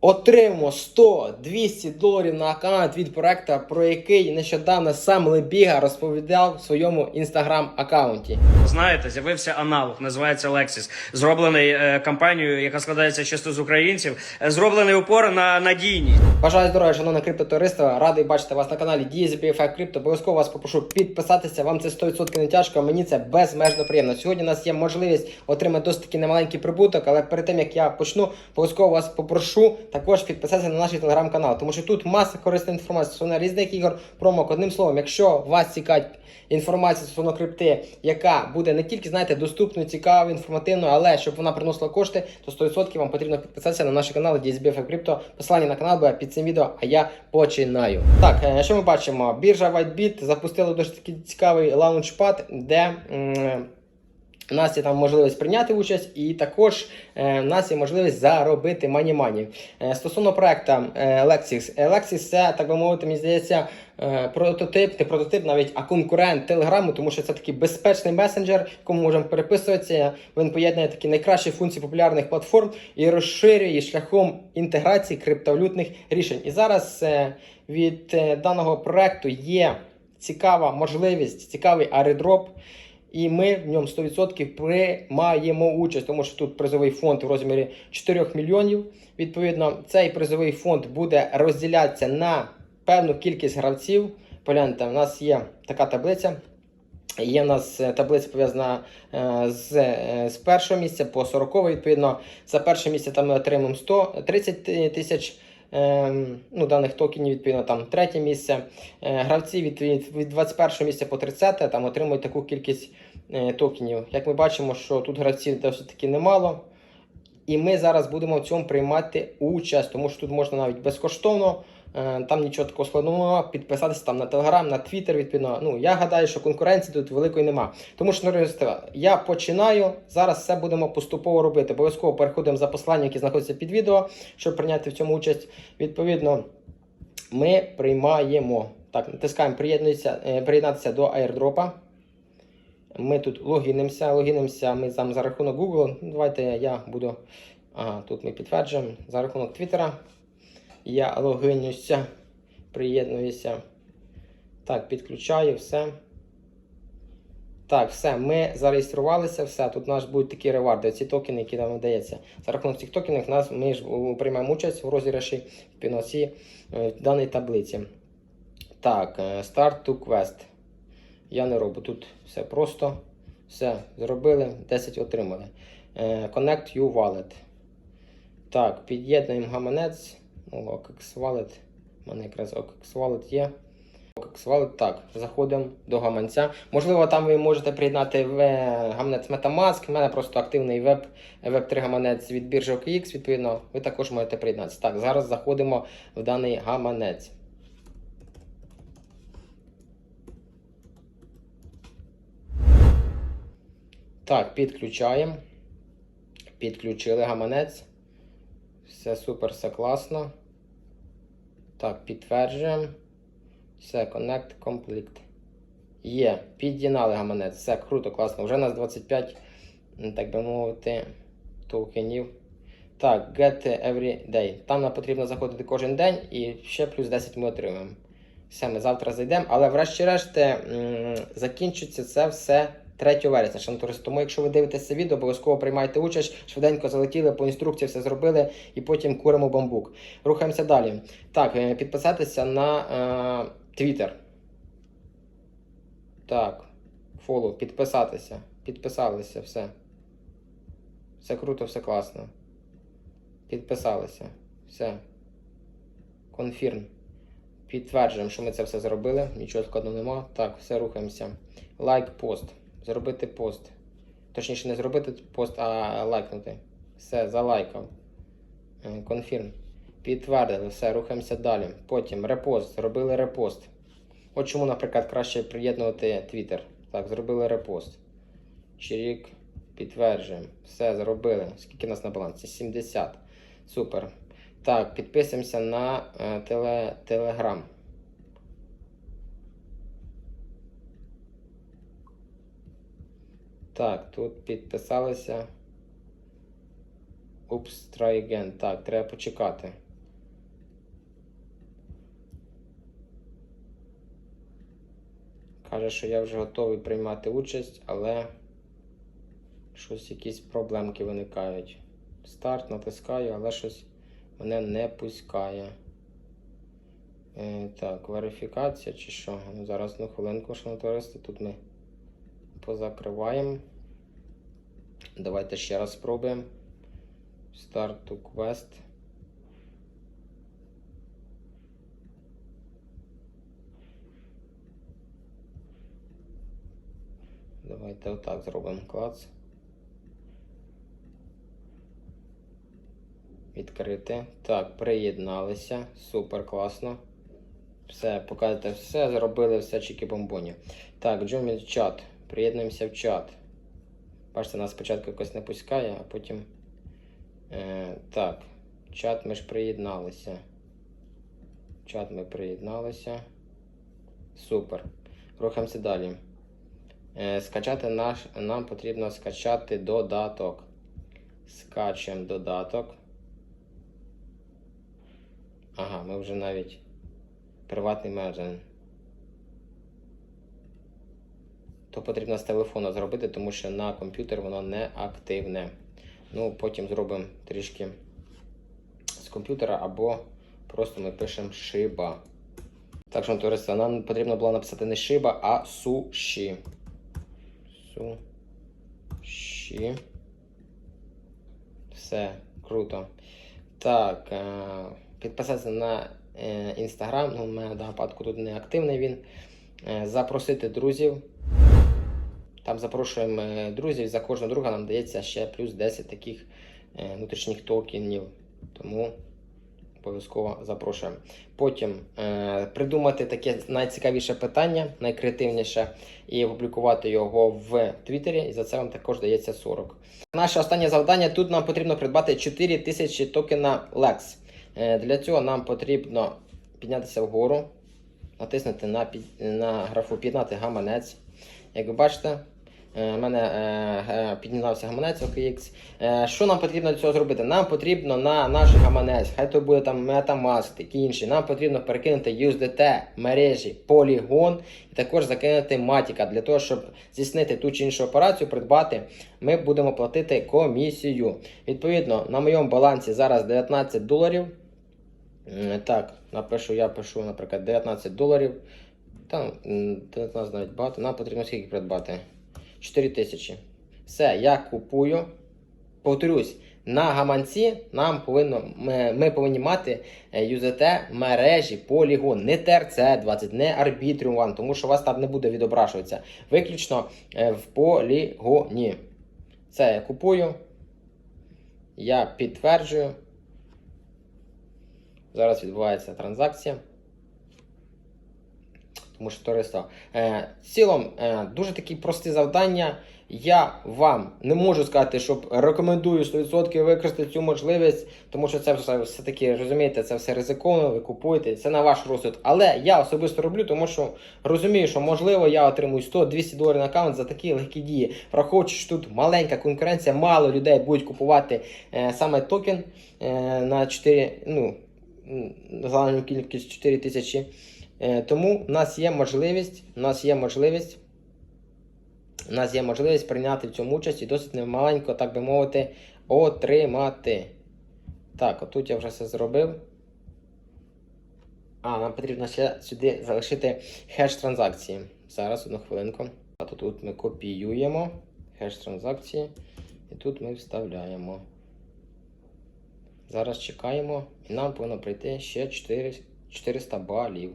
Отримуємо 100-200 доларів на аккаунт від проекту, про який нещодавно сам Лебіга розповідав в своєму інстаграм-аккаунті. Знаєте, з'явився аналог, називається Lexis, зроблений е, компанією, яка складається чисто з українців, е, зроблений упор на надійність. Бажаю здоров'я, шановне криптотовариство. Радий бачити вас на каналі DZPFI Crypto. Обов'язково вас попрошу підписатися. Вам це 100% не тяжко, а мені це безмежно приємно. Сьогодні у нас є можливість отримати досить таки немаленький прибуток, але перед тим як я почну, обов'язково вас попрошу також підписатися на наш телеграм-канал, тому що тут маса корисної інформації стосовно різних ігор, промок. Одним словом, якщо вас цікавить інформація стосовно крипти, яка буде не тільки знаєте, доступною, цікавою, інформативною, але щоб вона приносила кошти, то 100% вам потрібно підписатися на наш канал DSBF Crypto. Посилання на канал буде під цим відео, а я починаю. Так, е, що ми бачимо? Біржа WhiteBit запустила дуже такий цікавий лаунчпад, де. м, у нас є там можливість прийняти участь, і також е, у нас є можливість заробити мані-мані. Е, стосовно проекту е, Lexis. Е, Lexis це, так би мовити, мені здається, е, прототип, не прототип, навіть а конкурент Телеграму, тому що це такий безпечний месенджер, якому можемо переписуватися. Він поєднує такі найкращі функції популярних платформ і розширює шляхом інтеграції криптовалютних рішень. І зараз е, від е, даного проекту є цікава можливість, цікавий аеродроп. І ми в ньому 100% приймаємо участь, тому що тут призовий фонд в розмірі 4 мільйонів. Відповідно, цей призовий фонд буде розділятися на певну кількість гравців. Погляньте, у нас є така таблиця. Є в нас е, таблиця пов'язана е, з, е, з першого місця по 40, відповідно, за перше місце там ми отримаємо 130 тисяч ну, даних токенів, відповідно, там третє місце. Е, Гравці від, від, від 21 місця по 30 там отримують таку кількість е, токенів. Як ми бачимо, що тут гравців досить таки немало. І ми зараз будемо в цьому приймати участь, тому що тут можна навіть безкоштовно, там нічого такого складного, підписатися там на Телеграм, на Твіттер, відповідно. Ну, я гадаю, що конкуренції тут великої нема. Тому що, товариство, я починаю, зараз все будемо поступово робити. Обов'язково переходимо за посланням, які знаходяться під відео, щоб прийняти в цьому участь. Відповідно, ми приймаємо. Так, натискаємо е, приєднатися до airdropа. Ми тут логінимося, логінимося ми там за рахунок Google. Ну, Давайте я буду. Ага, тут ми підтверджуємо за рахунок Твіттера. Я логинюся, приєднуюся. Так, підключаю все. Так, все, ми зареєструвалися, все. Тут у нас будуть такі реварди, ці токени, які нам видаються. За рахунок цих токенів нас, ми ж е, приймаємо участь в розіграші в піносі е, в даній таблиці. Так, е, Start to Quest. Я не роблю. Тут все просто. Все, зробили, 10 отримали. Е, Connect You Wallet. Так, під'єднуємо гаманець. OKX Wallet. У мене якраз OKX Wallet є. OKX Wallet, так, заходимо до гаманця. Можливо, там ви можете приєднати в е, гаманець Metamask. У мене просто активний веб, веб3 гаманець від біржі OKX, відповідно, ви також можете приєднатися. Так, зараз заходимо в даний гаманець. Так, підключаємо. Підключили гаманець. Все супер, все класно. Так, підтверджуємо. Все, Connect Complete. Є, під'єднали гаманець. Все круто, класно. Вже у нас 25, так би мовити, токенів. Так, get every day. Там нам потрібно заходити кожен день і ще плюс 10 ми отримаємо. Все, ми завтра зайдемо, але врешті-решт закінчиться це все 3 вересня, товариство. Тому, якщо ви дивитеся відео, обов'язково приймайте участь, швиденько залетіли по інструкції, все зробили і потім куримо бамбук. Рухаємося далі. Так, е, підписатися на Twitter. Так, фоллоу, підписатися. Підписалися, все. Все круто, все класно. Підписалися. Все. Конфірм. Підтверджуємо, що ми це все зробили. Нічого складного нема. Так, все рухаємося. Лайк пост. Зробити пост. Точніше, не зробити пост, а лайкнути. Все, залайкав. Конфірм. Підтвердили, все, рухаємося далі. Потім репост. Зробили репост. От чому, наприклад, краще приєднувати Twitter. Так, зробили репост. Чирік. Підтверджуємо. Все, зробили. Скільки у нас на балансі? 70. Супер. Так, підписуємося на е, теле, Telegram. Так, тут підписалися Упс, try again. Так, треба почекати. Каже, що я вже готовий приймати участь, але щось якісь проблемки виникають. Старт натискаю, але щось мене не пускає. Е, так, верифікація чи що? Ну, зараз на хвилинку, що товариство, тут ми позакриваємо. Давайте ще раз спробуємо. To quest. Давайте отак зробимо клац. Відкрити. Так, приєдналися. Супер класно. Все, показуєте все, зробили все чики бомбоні. Так, Джуміль чат. Приєднуємося в чат. Бачите, нас спочатку якось не пускає, а потім. Е, так, чат ми ж приєдналися. Чат ми приєдналися. Супер. Рухаємося далі. Е, скачати наш, нам потрібно скачати додаток. Скачуємо додаток. Ага, ми вже навіть приватний менеджер. То потрібно з телефону зробити, тому що на комп'ютер воно не активне. Ну, потім зробимо трішки з комп'ютера або просто ми пишемо шиба. Так, що, товариство, нам потрібно було написати не шиба, а суші. Суші. Все, круто. Так, е, підписатися на інстаграм. Ну, у мене в даному випадку тут не активний він. Е, Запросити друзів. Там запрошуємо е, друзів, за кожного друга нам дається ще плюс 10 таких е, внутрішніх токенів. Тому обов'язково запрошуємо. Потім е, придумати таке найцікавіше питання, найкреативніше, і опублікувати його в Твіттері. І за це вам також дається 40. Наше останнє завдання тут нам потрібно придбати 4000 токена Lex. Е, для цього нам потрібно піднятися вгору, натиснути на, під, на графу Підняти гаманець. Як ви бачите, е, мене е, е, піднявся гаманець OKX. Що нам потрібно для цього зробити? Нам потрібно на наш гаманець, хай то буде там Metamask, такі інші. Нам потрібно перекинути USDT мережі Polygon і також закинути Matic. Для того, щоб здійснити ту чи іншу операцію, придбати, ми будемо платити комісію. Відповідно, на моєму балансі зараз 19 доларів. Так, напишу, я пишу, наприклад, 19 доларів. Там м, 19 навіть багато. Нам потрібно скільки придбати? 4 тисячі. Все, я купую. Повторюсь, на гаманці нам повинно, ми, ми повинні мати е, UZT мережі Polygon, не TRC20, не Arbitrium One, тому що у вас там не буде відображуватися. Виключно е, в полігоні. Це я купую. Я підтверджую. Зараз відбувається транзакція. Тому що товариство. Е, в цілому, е, дуже такі прості завдання. Я вам не можу сказати, що рекомендую 100% використати цю можливість, тому що це все, все таки, розумієте, це все ризиковано, ви купуєте, це на ваш розсуд. Але я особисто роблю, тому що розумію, що можливо я отримую 100-200 доларів на аккаунт за такі легкі дії. Враховуючи, що тут маленька конкуренція, мало людей будуть купувати е, саме токен е, на 4, ну, загальну кількість 4 тисячі. Е, Тому в нас є можливість, у нас є можливість, у нас є можливість прийняти в цьому участь і досить немаленько, так би мовити, отримати. Так, отут я вже все зробив. А, нам потрібно ще сюди залишити хеш транзакції. Зараз одну хвилинку. А тут ми копіюємо хеш транзакції і тут ми вставляємо. Зараз чекаємо, і нам повинно прийти ще 400 балів.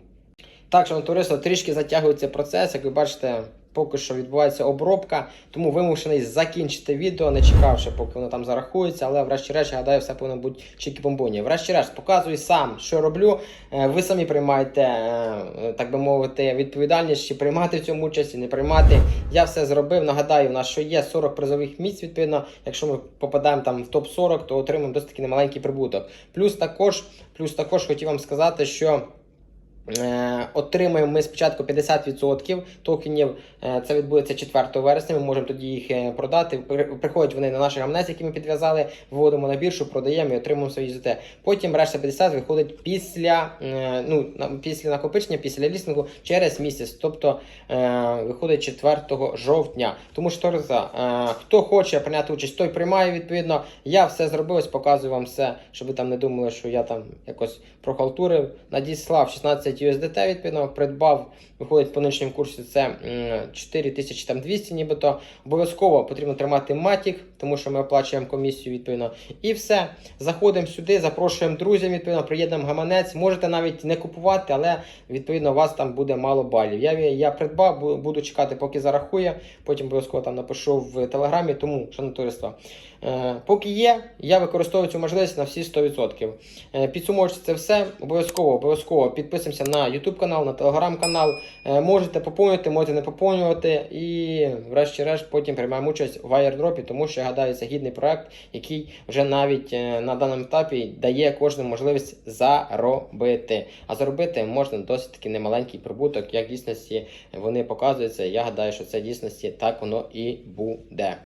Так, шановне товариство, трішки затягується процес. Як ви бачите, поки що відбувається обробка, тому вимушений закінчити відео, не чекавши, поки воно там зарахується, але врешті-решт, я гадаю, все повинно бути чікі бомбоні. Врешті-решт, показую сам, що роблю. Е, Ви самі приймаєте, е, так би мовити, відповідальність, чи приймати в цьому участь, чи не приймати. Я все зробив. Нагадаю, у нас що є 40 призових місць, відповідно, якщо ми попадаємо там в топ-40, то отримаємо досить таки немаленький прибуток. Плюс також, плюс також хотів вам сказати, що. Е, Отримаємо ми спочатку 50% токенів. Е, Це відбудеться 4 вересня. Ми можемо тоді їх е, продати. Приходять вони на наші гамнець, які ми підв'язали, виводимо на біржу, продаємо і отримуємо свої USDT. Потім решта 50 виходить після, ну, після накопичення, після лістингу через місяць. Тобто виходить 4 жовтня. Тому що хто хоче прийняти участь, той приймає відповідно. Я все зробив, показую вам все, щоб ви там не думали, що я там якось прохалтурив. Надіслав 16 USDT, відповідно, придбав, виходить по нинішньому курсі це 4200 нібито. Обов'язково потрібно тримати матік, тому що ми оплачуємо комісію відповідно. І все. Заходимо сюди, запрошуємо друзів, відповідно, приєднуємо гаманець. Можете навіть не купувати, але відповідно у вас там буде мало балів. Я, я придбав, буду чекати, поки зарахує. Потім обов'язково там напишу в телеграмі. Тому, шановне товариство, е, поки є, я використовую цю можливість на всі 100%. Е, Підсумовуючи це все, обов'язково обов'язково підписуємося на YouTube канал, на Telegram канал. Е, Можете поповнювати, можете не поповнювати. І, врешті-решт, потім приймаємо участь в airdropі, тому що я гадаю, це гідний проект, який вже навіть е, на даному етапі дає кожному можливість заробити. А заробити можна досить таки немаленький прибуток, як в дійсності вони показуються. Я гадаю, що це в дійсності так воно і буде.